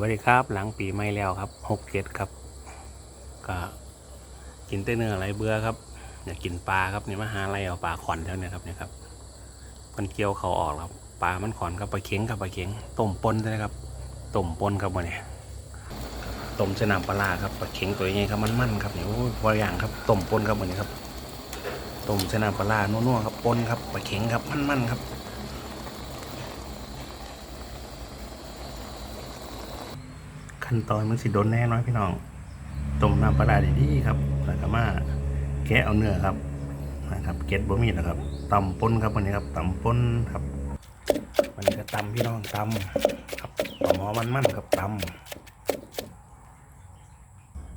วัสดีครับ หลังปีใหม่แล้วครับหกเจ็ดครับก็กินแต่เนื้ออะไรเบื่อครับอยากกินปลาครับเนี่ยมาหาอะไรเอาปลาขอนเท่านี้ครับเนี่ยครับมันเกี่ยวเขาออกแล้วครับปลามันขอนครับปลาเค็งครับปลาเค็งต้มปนใช่ไหมครับต้มปนครับวันนี้ต้มเสนามปลาร้าครับปลาเค็งตัวใหญ่ครับมันมันครับเนี่ยโอ้ยพออย่างครับต้มปนครับวันนี้ครับต้มเสนามปลาร้านัวๆครับปนครับปลาเค็งครับมันมันครับ ขั้นตอนมันสิโดนแน่น้อยพี่น้องต้มน้ำปลาร้าดีๆครับแล้วก็มาแกะเอาเนื้อครับนะครับเก็ดบะหมี่นะครับตำป่นครับวันนี้ครับตำป่นครับวันนี้ก็ตำพี่น้องตำครับปลาหมอมันมันครับตำ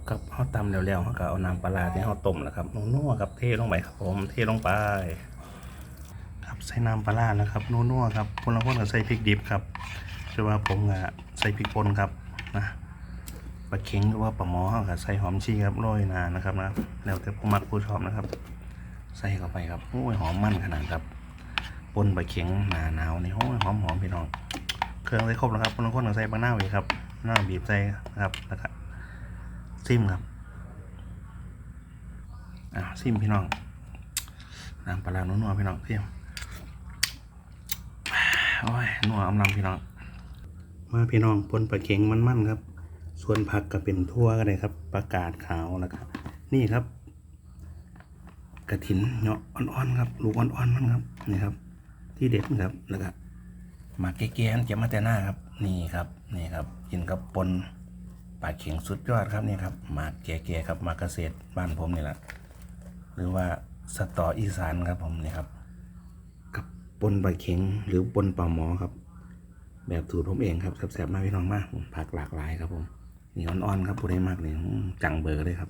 ครับเขาตำแล้วๆเขาก็เอาน้ำปลาร้าที่เขาต้มแล้วครับนัวๆครับเทลงไปครับผมเทลงไป ครับใส่น้ำปลาร้าแล้วครับนัวๆครับคนละคนก็ใส่พริกดิบครับคือว่าผมก็ใส่พริกป่นครับนะ ปลาเค็งหรือว่าปลาหมอเขาก็ใส่หอมชีครับโรยหนานะครับนะแล้วแต่ผู้มักผู้ชอบนะครับ ใส่เข้าไปครับโอ้ยหอมมันขนาดครับปนปลาเค็งหนาหนาวนี่โอ้ยหอมหอมพี่น้องเครื่องใส่ครบแล้วครับคนละคนใส่บางหน้าอีกครับหน้าบีบใส่นะครับแล้วก็ซิมครับอ่าซิมพี่น้องน้ำปลาร้านัวๆพี่น้องซิมโอ้ยนัวอำลำพี่น้องมาพี่น้องปนปลาเข็งมันๆครับ ส่วนผักก็เป็นทั่วก็ได้ครับประกาศขาวแล้วก็นี่ครับ กระถินเนาะอ่อนๆครับ ลูกอ่อนๆมันครับนี่ครับ ที่เด็ดครับแล้วก็หมากเก๋ๆอันเก็บมาแต่หน้าครับ นี่ครับนี่ครับกินกับปนปลาเข็งสุดยอดครับนี่ครับหมากเก๋ๆครับหมากเกษตรบ้านผมนี่แหละหรือว่าสตออีสานครับผมนี่ครับ กับปนปลาเข็งหรือปนปลาหมอครับ แบบสูตรผมเองครับแซ่บๆมากพี่น้องมากผมผักหลากหลายครับผม นี่อ่อนๆครับผู้ใดมากนี่อืมจังเบอร์เลยครับ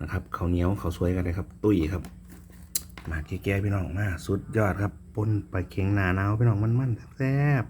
นะครับเขาเหนียวเขาสวยกันเลยครับ ตุ้ยครับมาแก้ๆพี่น้องมาสุดยอดครับปนปลาเค็งหนาหนาวพี่น้องมันๆแซ่บ